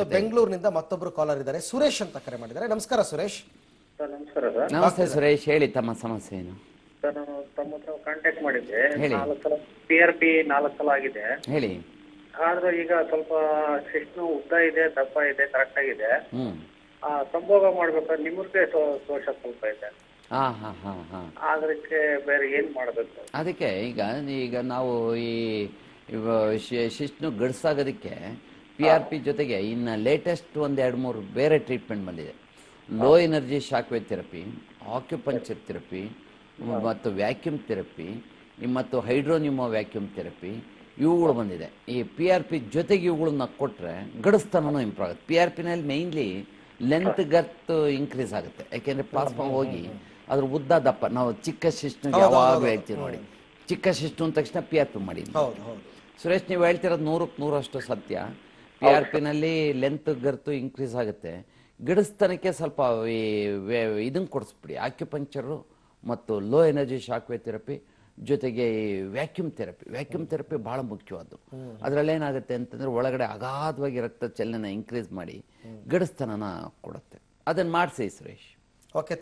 ಇನ್ನು ಬೆಂಗಳೂರಿನಿಂದ ಮತ್ತೊಬ್ರು ಕಾಲರ್ ಇದ್ದಾರೆ. ಸುರೇಶ್ ಅಂತ ಕರೆ ಮಾಡಿದ್ದಾರೆ. ನಮಸ್ಕಾರ ಸುರೇಶ್. ಸರ್ ನಮಸ್ಕಾರ ಸರ್. ನಮಸ್ತೆ ಸುರೇಶ್ ಹೇಳಿ ತಮ್ಮ ಸಮಸ್ಯೆ ಏನು? ಸರ್ ನಾನು ತಮ್ಮ ಹತ್ರ ಕಾಂಟ್ಯಾಕ್ಟ್ ಮಾಡಿದ್ದೆ. ಹೇಳಿ. ನಾಲ್ಕು ಸಲ ಪಿ ಆರ್ ಪಿ ನಾಲ್ಕು ಸಲ ಆಗಿದೆ. ಹೇಳಿ. ಆದ್ರೆ ಈಗ ಸ್ವಲ್ಪ ಶಿಶ್ನು ಉದ್ದ ಇದೆ ದಪ್ಪ ಇದೆ ಕರೆಕ್ಟ್ ಆಗಿದೆ. ಹ್ಮ್. ಆ ಸಂಭೋಗ ಮಾಡ್ಬೇಕಾದ್ರೆ ನಿಮ್ಮದೇ ದೋಷ ಸ್ವಲ್ಪ ಇದೆ. ಹಾ ಹಾ ಹಾ ಹಾ. ಅದಕ್ಕೆ ಬೇರೆ ಏನ್ ಮಾಡ್ಬೇಕು? ಅದಕ್ಕೆ ಈಗ ಈಗ ನಾವು ಈ ಇವ ಶಿ- ಶಿಶ್ನು ಗಡ್ಸಾಗೋದಕ್ಕೆ ಪಿ ಆರ್ ಪಿ ಜೊತೆಗೆ ಇನ್ನು ಲೇಟೆಸ್ಟ್ ಒಂದು ಎರಡು ಮೂರು ಬೇರೆ ಟ್ರೀಟ್ಮೆಂಟ್ ಬಂದಿದೆ. Low energy shock wave therapy acupuncture therapy ಮತ್ತು ವ್ಯಾಕ್ಯೂಮ್ ಥೆರಪಿ ಮತ್ತು ಹೈಡ್ರೋನಿಮೋ ವ್ಯಾಕ್ಯೂಮ್ ಥೆರಪಿ ಇವುಗಳು ಬಂದಿದೆ. ಈ ಪಿ ಆರ್ ಪಿ ಜೊತೆಗೆ ಇವುಗಳನ್ನ ಕೊಟ್ಟರೆ ಗಡಸ್ತನೂ ಇಂಪ್ರೂವ್ ಆಗುತ್ತೆ. ಪಿ ಆರ್ ಪಿನಲ್ಲಿ ಮೇಯ್ನ್ಲಿ ಲೆಂತ್ ಗರ್ತ್ ಇನ್ಕ್ರೀಸ್ ಆಗುತ್ತೆ. ಯಾಕೆಂದರೆ ಪ್ಲಾಸ್ಮಾ ಹೋಗಿ ಅದ್ರ ಉದ್ದ ದಪ್ಪ. ನಾವು ಚಿಕ್ಕ ಶಿಶ್ನಿಗೆ ಯಾವಾಗಲೂ ಹೇಳ್ತೀವಿ ನೋಡಿ. ಚಿಕ್ಕ ಶಿಸ್ಟ್ ಅಂದ ತಕ್ಷಣ ಪಿ ಆರ್ ಪಿ ಮಾಡಿ ಹೌದು ಹೌದು. ಸುರೇಶ್ ನೀವು ಹೇಳ್ತಿರೋದು ನೂರಕ್ಕೆ ನೂರಷ್ಟು ಸತ್ಯ. ಪಿ ಆರ್ ಪಿನಲ್ಲಿ ಲೆಂತ್ ಗರ್ತು ಇನ್ಕ್ರೀಸ್ ಆಗುತ್ತೆ. ಗಿಡಸ್ತನಕ್ಕೆ ಸ್ವಲ್ಪ ಇದನ್ನ ಕೊಡಿಸ್ಬಿಡಿ. ಆಕ್ಯುಪಂಕ್ಚರು ಮತ್ತು ಲೋ ಎನರ್ಜಿ ಶಾಕ್ವೇ ಥೆರಪಿ ಜೊತೆಗೆ ಈ ವ್ಯಾಕ್ಯೂಮ್ ಥೆರಪಿ ವ್ಯಾಕ್ಯೂಮ್ ಥೆರಪಿ ಬಹಳ ಮುಖ್ಯವಾದ್ದು. ಅದರಲ್ಲಿ ಏನಾಗುತ್ತೆ ಅಂತಂದ್ರೆ ಒಳಗಡೆ ಅಗಾಧವಾಗಿ ರಕ್ತ ಚಲನೆನ ಇನ್ಕ್ರೀಸ್ ಮಾಡಿ ಗಡಸ್ತನನ ಕೊಡುತ್ತೆ. ಅದನ್ನ ಮಾಡಿಸಿ ಸುರೇಶ್. ಓಕೆ